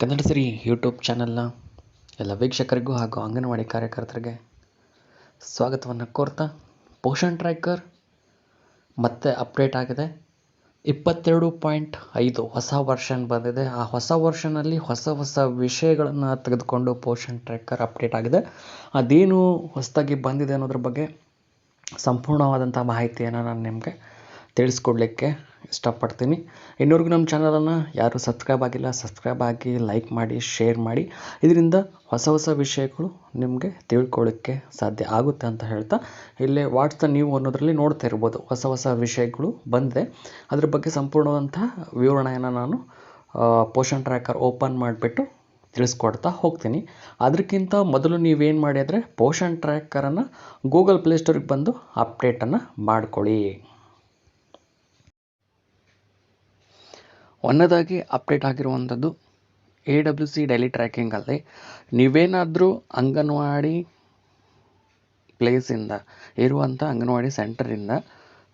ಕನ್ನಡ ಸಿರಿ YouTube ಚಾನೆಲ್ನ ಎಲ್ಲ ವೀಕ್ಷಕರಿಗೂ ಹಾಗೂ ಅಂಗನವಾಡಿ ಕಾರ್ಯಕರ್ತರಿಗೆ ಸ್ವಾಗತವನ್ನು ಕೋರ್ತಾ ಪೋಷಣ್ ಟ್ರ್ಯಾಕರ್ ಮತ್ತೆ ಅಪ್ಡೇಟ್ ಆಗಿದೆ. ಇಪ್ಪತ್ತೆರಡು ಪಾಯಿಂಟ್ ಐದು ಹೊಸ ವರ್ಷನ್ ಬಂದಿದೆ. ಆ ಹೊಸ ವರ್ಷನಲ್ಲಿ ಹೊಸ ಹೊಸ ವಿಷಯಗಳನ್ನು ತೆಗೆದುಕೊಂಡು ಪೋಷನ್ ಟ್ರ್ಯಾಕರ್ ಅಪ್ಡೇಟ್ ಆಗಿದೆ. ಅದೇನು ಹೊಸದಾಗಿ ಬಂದಿದೆ ಅನ್ನೋದ್ರ ಬಗ್ಗೆ ಸಂಪೂರ್ಣವಾದಂಥ ಮಾಹಿತಿಯನ್ನು ನಾನು ನಿಮಗೆ ತಿಳಿಸ್ಕೊಡ್ಲಿಕ್ಕೆ ಇಷ್ಟಪಡ್ತೀನಿ. ಇನ್ನೂವರೆಗೂ ನಮ್ಮ ಚಾನಲನ್ನು ಯಾರು ಸಬ್ಸ್ಕ್ರೈಬ್ ಆಗಿಲ್ಲ, ಸಬ್ಸ್ಕ್ರೈಬ್ ಆಗಿ ಲೈಕ್ ಮಾಡಿ, ಶೇರ್ ಮಾಡಿ. ಇದರಿಂದ ಹೊಸ ಹೊಸ ವಿಷಯಗಳು ನಿಮಗೆ ತಿಳ್ಕೊಳ್ಳೋಕ್ಕೆ ಸಾಧ್ಯ ಆಗುತ್ತೆ ಅಂತ ಹೇಳ್ತಾ, ಇಲ್ಲೇ ವಾಟ್ಸ್ ನೀವು ಅನ್ನೋದರಲ್ಲಿ ನೋಡ್ತಾ ಇರ್ಬೋದು. ಹೊಸ ಹೊಸ ವಿಷಯಗಳು ಬಂದಿದೆ ಅದ್ರ ಬಗ್ಗೆ ಸಂಪೂರ್ಣವಂತಹ ವಿವರಣೆಯನ್ನು ನಾನು ಪೋಷನ್ ಟ್ರ್ಯಾಕರ್ ಓಪನ್ ಮಾಡಿಬಿಟ್ಟು ತಿಳಿಸ್ಕೊಡ್ತಾ ಹೋಗ್ತೀನಿ. ಅದಕ್ಕಿಂತ ಮೊದಲು ನೀವೇನು ಮಾಡಿ ಅಂದರೆ ಪೋಷಣ್ ಟ್ರ್ಯಾಕರನ್ನು ಗೂಗಲ್ ಪ್ಲೇಸ್ಟೋರಿಗೆ ಬಂದು ಅಪ್ಡೇಟನ್ನು ಮಾಡ್ಕೊಳ್ಳಿ. ಒಂದನೇದಾಗಿ ಅಪ್ಡೇಟ್ ಆಗಿರುವಂಥದ್ದು ಎ ಡಬ್ಲ್ಯೂ ಸಿ ಡೈಲಿ ಟ್ರ್ಯಾಕಿಂಗಲ್ಲಿ ನೀವೇನಾದರೂ ಅಂಗನವಾಡಿ ಪ್ಲೇಸಿಂದ ಇರುವಂಥ ಅಂಗನವಾಡಿ ಸೆಂಟರಿಂದ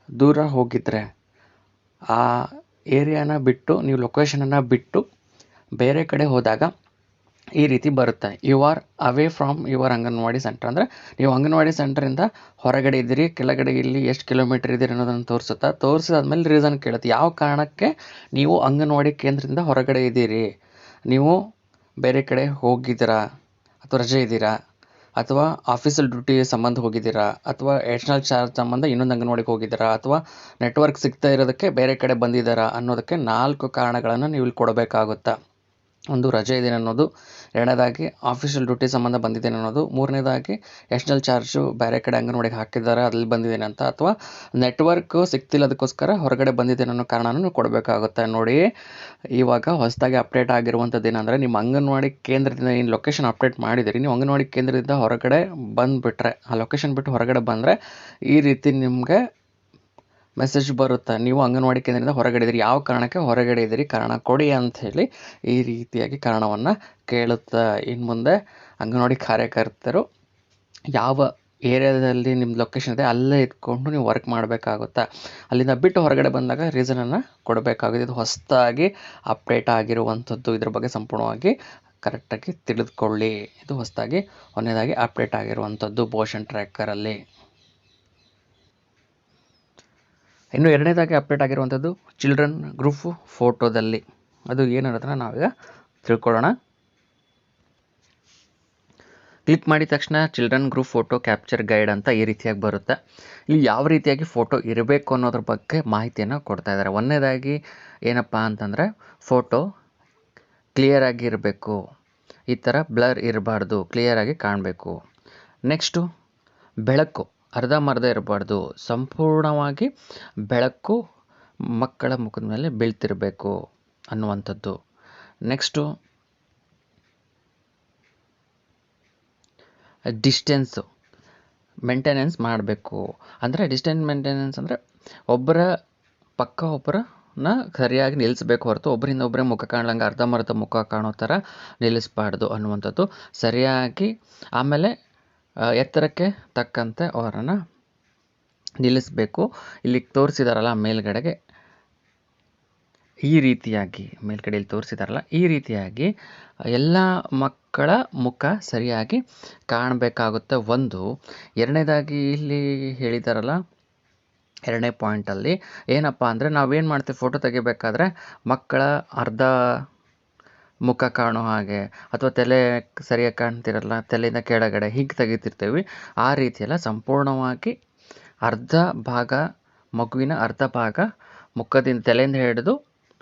ದೂರ ಹೋಗಿದ್ದರೆ ಆ ಏರಿಯಾನ ಬಿಟ್ಟು, ನೀವು ಲೊಕೇಶನನ್ನು ಬಿಟ್ಟು ಬೇರೆ ಕಡೆ ಹೋದಾಗ ಈ ರೀತಿ ಬರುತ್ತೆ. You are away from your anganwadi centre ಅಂದರೆ ನೀವು ಅಂಗನವಾಡಿ ಸೆಂಟರಿಂದ ಹೊರಗಡೆ ಇದ್ದೀರಿ, ಕೆಳಗಡೆ ಇಲ್ಲಿ ಎಷ್ಟು ಕಿಲೋಮೀಟರ್ ಇದ್ದೀರಿ ಅನ್ನೋದನ್ನು ತೋರಿಸುತ್ತಾ, ತೋರಿಸಿದಾದ್ಮೇಲೆ ರೀಸನ್ ಕೇಳುತ್ತೆ. ಯಾವ ಕಾರಣಕ್ಕೆ ನೀವು ಅಂಗನವಾಡಿ ಕೇಂದ್ರದಿಂದ ಹೊರಗಡೆ ಇದ್ದೀರಿ? ನೀವು ಬೇರೆ ಕಡೆ ಹೋಗಿದ್ದೀರಾ? ಅಥವಾ ರಜೆ ಇದ್ದೀರಾ? ಅಥವಾ ಆಫೀಸಲ್ ಡ್ಯೂಟಿ ಸಂಬಂಧ ಹೋಗಿದ್ದೀರಾ? ಅಥವಾ ಎಡಿಷನಲ್ ಚಾರ್ಜ್ ಸಂಬಂಧ ಇನ್ನೊಂದು ಅಂಗನವಾಡಿಗೆ ಹೋಗಿದ್ದೀರಾ? ಅಥವಾ ನೆಟ್ವರ್ಕ್ ಸಿಗ್ತಾ ಇರೋದಕ್ಕೆ ಬೇರೆ ಕಡೆ ಬಂದಿದ್ದಾರಾ ಅನ್ನೋದಕ್ಕೆ ನಾಲ್ಕು ಕಾರಣಗಳನ್ನು ನೀವು ಇಲ್ಲಿ ಕೊಡಬೇಕಾಗುತ್ತೆ? ಒಂದು ರಜೆ ಇದೆ ಅನ್ನೋದು. ಎರಡನೇದಾಗಿ ಆಫೀಷಿಯಲ್ ಡ್ಯೂಟಿ ಸಂಬಂಧ ಬಂದಿದೆ ಅನ್ನೋದು. ಮೂರನೇದಾಗಿ ಎಕ್ಸ್ಟರ್ನಲ್ ಚಾರ್ಜು ಬೇರೆ ಕಡೆ ಅಂಗನವಾಡಿಗೆ ಹಾಕಿದ್ದಾರೆ ಅಲ್ಲಿ ಬಂದಿದ್ದೇನೆ ಅಂತ. ಅಥವಾ ನೆಟ್ವರ್ಕ್ ಸಿಕ್ತಿಲ್ಲ ಅದಕ್ಕೋಸ್ಕರ ಹೊರಗಡೆ ಬಂದಿದ್ದೇನೆ ಅನ್ನೋ ಕಾರಣನೂ ಕೊಡಬೇಕಾಗುತ್ತೆ ನೋಡಿ. ಇವಾಗ ಹೊಸದಾಗಿ ಅಪ್ಡೇಟ್ ಆಗಿರುವಂಥದ್ದು ಏನಂದರೆ, ನಿಮ್ಮ ಅಂಗನವಾಡಿ ಕೇಂದ್ರದಿಂದ ಏನು ಲೊಕೇಶನ್ ಅಪ್ಡೇಟ್ ಮಾಡಿದಿರಿ ನೀವು ಅಂಗನವಾಡಿ ಕೇಂದ್ರದಿಂದ ಹೊರಗಡೆ ಬಂದುಬಿಟ್ರೆ, ಆ ಲೊಕೇಶನ್ ಬಿಟ್ಟು ಹೊರಗಡೆ ಬಂದರೆ ಈ ರೀತಿ ನಿಮಗೆ ಮೆಸೇಜ್ ಬರುತ್ತೆ? ನೀವು ಅಂಗನವಾಡಿ ಕೇಂದ್ರದಿಂದ ಹೊರಗಡೆ ಇದ್ದೀರಿ. ಯಾವ ಕಾರಣಕ್ಕೆ ಹೊರಗಡೆ ಇದ್ದೀರಿ? ಕಾರಣ ಕೊಡಿ ಅಂಥೇಳಿ ಈ ರೀತಿಯಾಗಿ ಕಾರಣವನ್ನು ಕೇಳುತ್ತೆ ಇನ್ನು ಮುಂದೆ ಅಂಗನವಾಡಿ ಕಾರ್ಯಕರ್ತರು. ಯಾವ ಏರಿಯಾದಲ್ಲಿ ನಿಮ್ಮ ಲೊಕೇಶನ್ ಇದೆ, ಅಲ್ಲೇ ಇದ್ಕೊಂಡು ನೀವು ವರ್ಕ್ ಮಾಡಬೇಕಾಗುತ್ತೆ? ಅಲ್ಲಿಂದ ಬಿಟ್ಟು ಹೊರಗಡೆ ಬಂದಾಗ ರೀಸನನ್ನು ಕೊಡಬೇಕಾಗುತ್ತೆ. ಇದು ಹೊಸದಾಗಿ ಅಪ್ಡೇಟ್ ಆಗಿರುವಂಥದ್ದು. ಇದ್ರ ಬಗ್ಗೆ ಸಂಪೂರ್ಣವಾಗಿ ಕರೆಕ್ಟಾಗಿ ತಿಳಿದುಕೊಳ್ಳಿ. ಇದು ಹೊಸದಾಗಿ ಒಂದನೇದಾಗಿ ಅಪ್ಡೇಟ್ ಆಗಿರುವಂಥದ್ದು. ಪೋಷನ್ ಟ್ರ್ಯಾಕರಲ್ಲಿ ಇನ್ನು ಎರಡನೇದಾಗಿ ಅಪ್ಡೇಟ್ ಆಗಿರುವಂಥದ್ದು ಚಿಲ್ಡ್ರನ್ ಗ್ರೂಪ್ ಫೋಟೋದಲ್ಲಿ ಅದು ಏನನ್ನೋದನ್ನು ನಾವೀಗ ತಿಳ್ಕೊಳ್ಳೋಣ. ಕ್ಲಿಕ್ ಮಾಡಿದ ತಕ್ಷಣ children group photo capture guide ಅಂತ ಈ ರೀತಿಯಾಗಿ ಬರುತ್ತೆ. ಇಲ್ಲಿ ಯಾವ ರೀತಿಯಾಗಿ ಫೋಟೋ ಇರಬೇಕು ಅನ್ನೋದ್ರ ಬಗ್ಗೆ ಮಾಹಿತಿಯನ್ನು ಕೊಡ್ತಾ ಇದ್ದಾರೆ. ಒಂದನೇದಾಗಿ ಏನಪ್ಪ ಅಂತಂದರೆ ಫೋಟೋ ಕ್ಲಿಯರಾಗಿ ಇರಬೇಕು. ಈ ಥರ ಬ್ಲರ್ ಇರಬಾರ್ದು ಕ್ಲಿಯರಾಗಿ ಕಾಣಬೇಕು. ನೆಕ್ಸ್ಟು ಬೆಳಕು. ಅರ್ಧಂಬರ್ಧ ಇರಬಾರ್ದು. ಸಂಪೂರ್ಣವಾಗಿ ಬೆಳಕು ಮಕ್ಕಳ ಮುಖದ ಮೇಲೆ ಬೀಳ್ತಿರಬೇಕು ಅನ್ನುವಂಥದ್ದು. ನೆಕ್ಸ್ಟು ಡಿಸ್ಟೆನ್ಸು ಮೇಂಟೆನೆನ್ಸ್ ಮಾಡಬೇಕು. ಅಂದರೆ ಡಿಸ್ಟೆನ್ಸ್ ಮೇಂಟೆನೆನ್ಸ್ ಅಂದರೆ ಒಬ್ಬರ ಪಕ್ಕ ಒಬ್ಬರನ್ನ ಸರಿಯಾಗಿ ನಿಲ್ಲಿಸಬೇಕು ಹೊರತು ಒಬ್ಬರಿಂದ ಒಬ್ಬರೇ ಮುಖ ಕಾಣಲಂಗೆ ಅರ್ಧಂಬರ್ಧ ಮುಖ ಕಾಣೋ ಥರ ನಿಲ್ಲಿಸಬಾರ್ದು ಅನ್ನುವಂಥದ್ದು. ಸರಿಯಾಗಿ ಆಮೇಲೆ ಎತ್ತರಕ್ಕೆ ತಕ್ಕಂತೆ ಅವರನ್ನು ನಿಲ್ಲಿಸಬೇಕು. ಇಲ್ಲಿ ತೋರಿಸಿದಾರಲ್ಲ ಮೇಲ್ಗಡೆಗೆ. ಈ ರೀತಿಯಾಗಿ ಮೇಲ್ಗಡೆ ಇಲ್ಲಿ ತೋರಿಸಿದಾರಲ್ಲ, ಈ ರೀತಿಯಾಗಿ ಎಲ್ಲ ಮಕ್ಕಳ ಮುಖ ಸರಿಯಾಗಿ ಕಾಣಬೇಕಾಗುತ್ತೆ. ಒಂದು, ಎರಡನೇದಾಗಿ ಇಲ್ಲಿ ಹೇಳಿದಾರಲ್ಲ, ಎರಡನೇ ಪಾಯಿಂಟಲ್ಲಿ ಏನಪ್ಪ ಅಂದರೆ ನಾವೇನು ಮಾಡ್ತೀವಿ ಫೋಟೋ ತೆಗಿಬೇಕಾದ್ರೆ ಮಕ್ಕಳ ಅರ್ಧ ಮುಖ ಕಾಣೋ ಹಾಗೆ ಅಥವಾ ತಲೆ ಸರಿಯಾಗಿ ಕಾಣ್ತಿರಲ್ಲ, ತಲೆಯಿಂದ ಕೆಳಗಡೆ ಹೀಗೆ ತೆಗೀತಿರ್ತೀವಿ ಆ ರೀತಿಯೆಲ್ಲ ಸಂಪೂರ್ಣವಾಗಿ ಅರ್ಧ ಭಾಗ ಮಗುವಿನ ಅರ್ಧ ಭಾಗ ಮುಖದಿಂದ ತಲೆಯಿಂದ ಹಿಡಿದು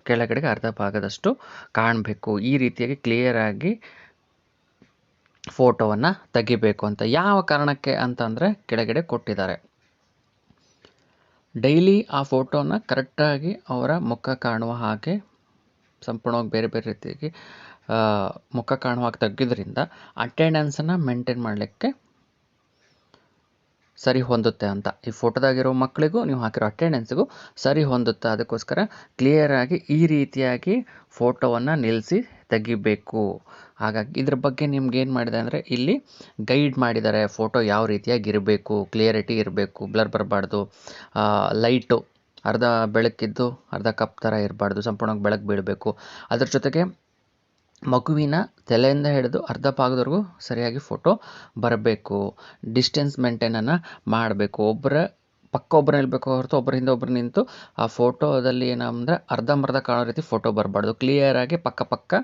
ಕೆಳಗಡೆಗೆ ಅರ್ಧ ಭಾಗದಷ್ಟು ಕಾಣಬೇಕು. ಈ ರೀತಿಯಾಗಿ ಕ್ಲಿಯರಾಗಿ ಫೋಟೋವನ್ನು ತೆಗಿಬೇಕು ಅಂತ. ಯಾವ ಕಾರಣಕ್ಕೆ ಅಂತಂದರೆ ಕೆಳಗಡೆ ಕೊಟ್ಟಿದ್ದಾರೆ. ಡೈಲಿ ಆ ಫೋಟೋನ ಕರೆಕ್ಟಾಗಿ ಅವರ ಮುಖ ಕಾಣುವ ಹಾಗೆ ಸಂಪೂರ್ಣವಾಗಿ ಬೇರೆ ಬೇರೆ ರೀತಿಯಾಗಿ ಮುಖ ಕಾಣುವಾಗ ತಗ್ಗಿದ್ರಿಂದ ಅಟೆಂಡೆನ್ಸನ್ನು ಮೇಂಟೈನ್ ಮಾಡಲಿಕ್ಕೆ ಸರಿ ಹೊಂದುತ್ತೆ ಅಂತ. ಈ ಫೋಟೋದಾಗಿರೋ ಮಕ್ಕಳಿಗೂ, ನೀವು ಹಾಕಿರೋ ಅಟೆಂಡೆನ್ಸ್ಗೂ ಸರಿ ಹೊಂದುತ್ತೆ. ಅದಕ್ಕೋಸ್ಕರ ಕ್ಲಿಯರಾಗಿ ಈ ರೀತಿಯಾಗಿ ಫೋಟೋವನ್ನು ನಿಲ್ಲಿಸಿ ತೆಗಿಬೇಕು. ಹಾಗಾಗಿ ಇದ್ರ ಬಗ್ಗೆ ನಿಮ್ಗೆ ಏನು ಮಾಡಿದೆ ಅಂದರೆ, ಇಲ್ಲಿ ಗೈಡ್ ಮಾಡಿದ್ದಾರೆ. ಫೋಟೋ ಯಾವ ರೀತಿಯಾಗಿ ಇರಬೇಕು ಕ್ಲಿಯರಿಟಿ ಇರಬೇಕು ಬ್ಲರ್ ಬರಬಾರ್ದು ಲೈಟು ಅರ್ಧ ಬೆಳಕಿದ್ದು, ಅರ್ಧ ಕಪ್ ಥರ ಇರಬಾರ್ದು, ಸಂಪೂರ್ಣವಾಗಿ ಬೆಳಕು ಬೀಳಬೇಕು. ಅದ್ರ ಜೊತೆಗೆ ಮಗುವಿನ ತಲೆಯಿಂದ ಹಿಡಿದು ಅರ್ಧ ಭಾಗದವರೆಗೂ ಸರಿಯಾಗಿ ಫೋಟೋ ಬರಬೇಕು. ಡಿಸ್ಟೆನ್ಸ್ ಮೇಂಟೈನನ್ನು ಮಾಡಬೇಕು. ಒಬ್ಬರ ಪಕ್ಕ ಒಬ್ಬರು ನಿಲ್ಬೇಕು ಹೊರತು ಒಬ್ಬರ ಹಿಂದೆ ಒಬ್ಬರು ನಿಂತು ಆ ಫೋಟೋದಲ್ಲಿ ಏನಂದರೆ ಅರ್ಧಂಬರ್ಧ ಕಾಣೋ ರೀತಿ ಫೋಟೋ ಬರಬಾರ್ದು. ಕ್ಲಿಯರಾಗಿ ಪಕ್ಕ ಪಕ್ಕ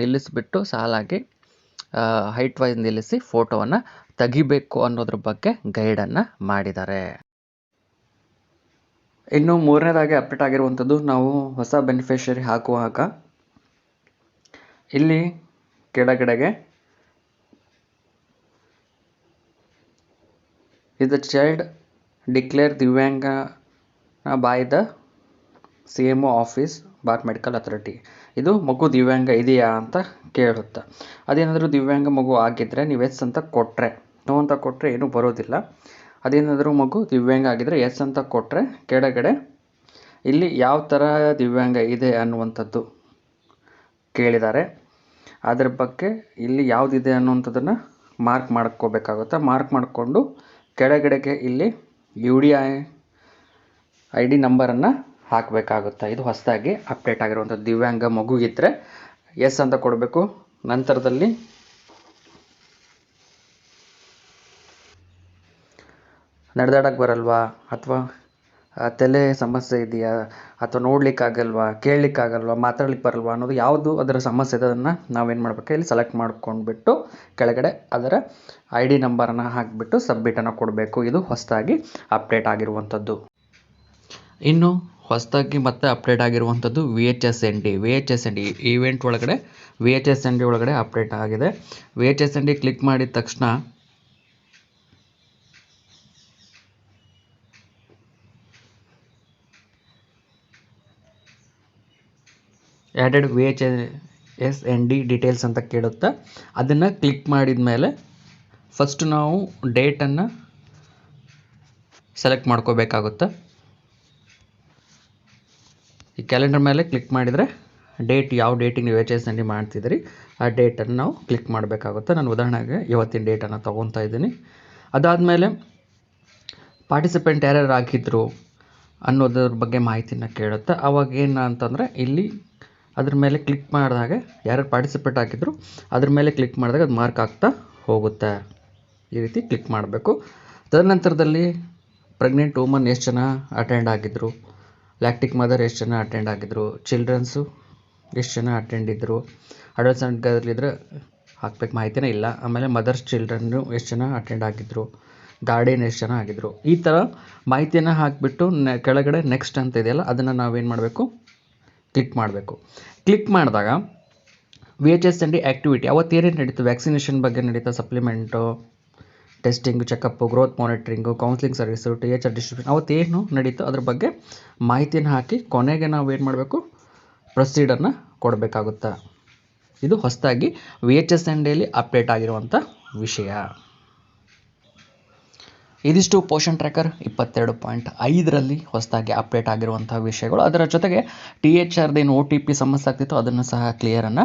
ನಿಲ್ಲಿಸಿಬಿಟ್ಟು ಸಾಲಾಗಿ ಹೈಟ್ ವೈಸ್ ನಿಲ್ಲಿಸಿ ಫೋಟೋವನ್ನು ತೆಗಿಬೇಕು ಅನ್ನೋದ್ರ ಬಗ್ಗೆ ಗೈಡನ್ನು ಮಾಡಿದ್ದಾರೆ. ಇನ್ನು ಮೂರನೇದಾಗಿ ಅಪ್ಡೇಟ್ ಆಗಿರುವಂಥದ್ದು ನಾವು ಹೊಸ ಬೆನಿಫಿಷರಿ ಹಾಕುವಾಗ ಇಲ್ಲಿ ಕೆಳಗಡೆಗೆ ಇದು child declare divyang by the C M O office bar medical authority ಇದು ಮಗು ದಿವ್ಯಾಂಗ ಇದೆಯಾ ಅಂತ ಕೇಳುತ್ತೆ. ಅದೇನಾದರೂ ದಿವ್ಯಾಂಗ ಮಗು ಆಗಿದ್ದರೆ ನೀವು ಎಸ್ ಅಂತ ಕೊಟ್ಟರೆ ನೋ ಅಂತ ಕೊಟ್ಟರೆ ಏನೂ ಬರೋದಿಲ್ಲ. ಅದೇನಾದರೂ ಮಗು ದಿವ್ಯಾಂಗ ಆಗಿದ್ದರೆ ಎಸ್ ಅಂತ ಕೊಟ್ಟರೆ ಕೆಳಗಡೆ ಇಲ್ಲಿ ಯಾವ ಥರ ದಿವ್ಯಾಂಗ ಇದೆ ಅನ್ನುವಂಥದ್ದು ಕೇಳಿದ್ದಾರೆ. ಅದ್ರ ಬಗ್ಗೆ ಇಲ್ಲಿ ಯಾವುದಿದೆ ಅನ್ನುವಂಥದ್ದನ್ನು ಮಾರ್ಕ್ ಮಾಡ್ಕೋಬೇಕಾಗುತ್ತೆ? ಮಾರ್ಕ್ ಮಾಡಿಕೊಂಡು ಕೆಳಗಡೆಗೆ ಇಲ್ಲಿ U D I I D ನಂಬರನ್ನು ಹಾಕಬೇಕಾಗುತ್ತೆ? ಇದು ಹೊಸದಾಗಿ ಅಪ್ಡೇಟ್ ಆಗಿರುವಂಥದ್ದು. ದಿವ್ಯಾಂಗ ಮಗುಗಿದ್ದರೆ ಎಸ್ ಅಂತ ಕೊಡಬೇಕು. ನಂತರದಲ್ಲಿ ನಡೆದಾಡಕ್ಕೆ ಬರಲ್ವಾ? ಅಥವಾ ತಲೆ ಸಮಸ್ಯೆ ಇದೆಯಾ? ಅಥವಾ ನೋಡ್ಲಿಕ್ಕಾಗಲ್ವಾ ಕೇಳಲಿಕ್ಕಾಗಲ್ವಾ ಮಾತಾಡ್ಲಿಕ್ಕೆ ಬರಲ್ವಾ ಅನ್ನೋದು ಯಾವುದು ಅದರ ಸಮಸ್ಯೆ ಇದೆ ಅದನ್ನು ನಾವೇನು ಮಾಡ್ಬೇಕು? ಇಲ್ಲಿ ಸೆಲೆಕ್ಟ್ ಮಾಡ್ಕೊಂಡ್ಬಿಟ್ಟು ಕೆಳಗಡೆ ಅದರ ಐ ಡಿ ನಂಬರನ್ನು ಹಾಕಿಬಿಟ್ಟು ಸಬ್ಮಿಟನ್ನು ಕೊಡಬೇಕು. ಇದು ಹೊಸದಾಗಿ ಅಪ್ಡೇಟ್ ಆಗಿರುವಂಥದ್ದು. ಇನ್ನು ಹೊಸದಾಗಿ ಮತ್ತೆ ಅಪ್ಡೇಟ್ ಆಗಿರುವಂಥದ್ದು V H S N D V H S N D event ಒಳಗಡೆ V H S N D ಒಳಗಡೆ ಅಪ್ಡೇಟ್ ಆಗಿದೆ. V H S N D click ಮಾಡಿದ ತಕ್ಷಣ added V H S N D details ಅಂತ ಕೇಳುತ್ತೆ, ಅದನ್ನು click ಮಾಡಿದ ಮೇಲೆ ಫಸ್ಟ್ ನಾವು ಡೇಟನ್ನು ಸೆಲೆಕ್ಟ್ ಮಾಡ್ಕೋಬೇಕಾಗುತ್ತೆ? ಈ ಕ್ಯಾಲೆಂಡರ್ ಮೇಲೆ ಕ್ಲಿಕ್ ಮಾಡಿದರೆ ಡೇಟ್ ಯಾವ ಡೇಟಿಗೆ ನೀವು ಎಚ್ ಎಸ್ ಎನ್ ಡಿ ಮಾಡ್ತಿದ್ದೀರಿ, ಆ ಡೇಟನ್ನು ನಾವು ಕ್ಲಿಕ್ ಮಾಡಬೇಕಾಗುತ್ತೆ? ನಾನು ಉದಾಹರಣೆಗೆ ಇವತ್ತಿನ ಡೇಟನ್ನು ತೊಗೊತಾ ಇದ್ದೀನಿ. ಅದಾದಮೇಲೆ ಪಾರ್ಟಿಸಿಪೆಂಟ್ ಯಾರ್ಯಾರು ಆಗಿದ್ದರು ಅನ್ನೋದ್ರ ಬಗ್ಗೆ ಮಾಹಿತಿನ ಕೇಳುತ್ತೆ, ಅವಾಗ ಅಂತಂದರೆ ಇಲ್ಲಿ ಅದ್ರ ಮೇಲೆ ಕ್ಲಿಕ್ ಮಾಡಿದಾಗ ಯಾರು ಪಾರ್ಟಿಸಿಪೇಟ್ ಹಾಕಿದ್ರು ಅದ್ರ ಮೇಲೆ ಕ್ಲಿಕ್ ಮಾಡಿದಾಗ ಅದು ಮಾರ್ಕ್ ಆಗ್ತಾ ಹೋಗುತ್ತೆ. ಈ ರೀತಿ ಕ್ಲಿಕ್ ಮಾಡಬೇಕು. ತದನಂತರದಲ್ಲಿ ಪ್ರೆಗ್ನೆಂಟ್ ವುಮನ್ ಎಷ್ಟು ಜನ ಅಟೆಂಡ್ ಆಗಿದ್ದರು ಲ್ಯಾಕ್ಟಿಕ್ ಮದರ್ ಎಷ್ಟು ಜನ ಅಟೆಂಡ್ ಆಗಿದ್ದರು ಚಿಲ್ಡ್ರನ್ಸು ಎಷ್ಟು ಜನ ಅಟೆಂಡ್ ಇದ್ದರು ಇದ್ರೆ ಹಾಕ್ಬೇಕು ಮಾಹಿತಿನೇ ಇಲ್ಲ. ಆಮೇಲೆ ಮದರ್ಸ್ ಚಿಲ್ಡ್ರನ್ನು ಎಷ್ಟು ಜನ ಅಟೆಂಡ್ ಆಗಿದ್ದರು ಗಾರ್ಡಿಯನ್ ಎಷ್ಟು ಜನ ಆಗಿದ್ದರು ಈ ಥರ ಮಾಹಿತಿಯನ್ನು ಹಾಕಿಬಿಟ್ಟು ನೆ, ಕೆಳಗಡೆ ನೆಕ್ಸ್ಟ್ ಅಂತ ಇದೆಯಲ್ಲ, ಅದನ್ನು ನಾವೇನು ಮಾಡಬೇಕು? ಕ್ಲಿಕ್ ಮಾಡಬೇಕು. ಕ್ಲಿಕ್ ಮಾಡಿದಾಗ V H S N D activity ಅವತ್ತೇನೇನು ನಡೀತು? ವ್ಯಾಕ್ಸಿನೇಷನ್ ಬಗ್ಗೆ ನಡೀತಾ supplement testing checkup growth monitoring counselling service T H R distribution ಅವತ್ತೇನು ನಡೀತು? ಅದ್ರ ಬಗ್ಗೆ ಮಾಹಿತಿಯನ್ನು ಹಾಕಿ ಕೊನೆಗೆ ನಾವು ಏನು ಮಾಡಬೇಕು? ಪ್ರೊಸೀಡನ್ನು ಕೊಡಬೇಕಾಗುತ್ತೆ. ಇದು ಹೊಸದಾಗಿ ವಿ ಎಚ್ ಎಸ್ ಎನ್ ಡಿಯಲ್ಲಿ ಅಪ್ಡೇಟ್ ಆಗಿರುವಂಥ ವಿಷಯ. ಇದಿಷ್ಟು ಪೋಷನ್ ಟ್ರ್ಯಾಕರ್ ಇಪ್ಪತ್ತೆರಡು ಪಾಯಿಂಟ್ ಐದರಲ್ಲಿ ಹೊಸದಾಗಿ ಅಪ್ಡೇಟ್ ಆಗಿರುವಂಥ ವಿಷಯಗಳು. ಅದರ ಜೊತೆಗೆ ಟಿ ಎಚ್ ಆರ್ದೇನು ಓ ಟಿ ಪಿ ಸಮಸ್ಯೆ ಆಗ್ತಿತ್ತು ಅದನ್ನು ಸಹ ಕ್ಲಿಯರನ್ನು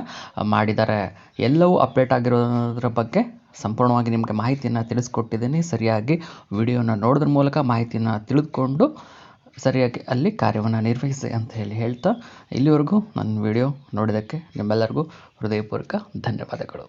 ಮಾಡಿದ್ದಾರೆ. ಎಲ್ಲವೂ ಅಪ್ಡೇಟ್ ಆಗಿರೋದ್ರ ಬಗ್ಗೆ ಸಂಪೂರ್ಣವಾಗಿ ನಿಮಗೆ ಮಾಹಿತಿಯನ್ನು ತಿಳಿಸ್ಕೊಟ್ಟಿದ್ದೀನಿ. ಸರಿಯಾಗಿ ವಿಡಿಯೋನ ನೋಡೋದ್ರ ಮೂಲಕ ಮಾಹಿತಿಯನ್ನು ತಿಳಿದುಕೊಂಡು ಸರಿಯಾಗಿ ಅಲ್ಲಿ ಕಾರ್ಯವನ್ನು ನಿರ್ವಹಿಸಿ ಅಂತ ಹೇಳಿ ಹೇಳ್ತಾ ಇಲ್ಲಿವರೆಗೂ ನನ್ನ ವಿಡಿಯೋ ನೋಡಿದ್ದಕ್ಕೆ ನಿಮ್ಮೆಲ್ಲರಿಗೂ ಹೃದಯಪೂರ್ವಕ ಧನ್ಯವಾದಗಳು.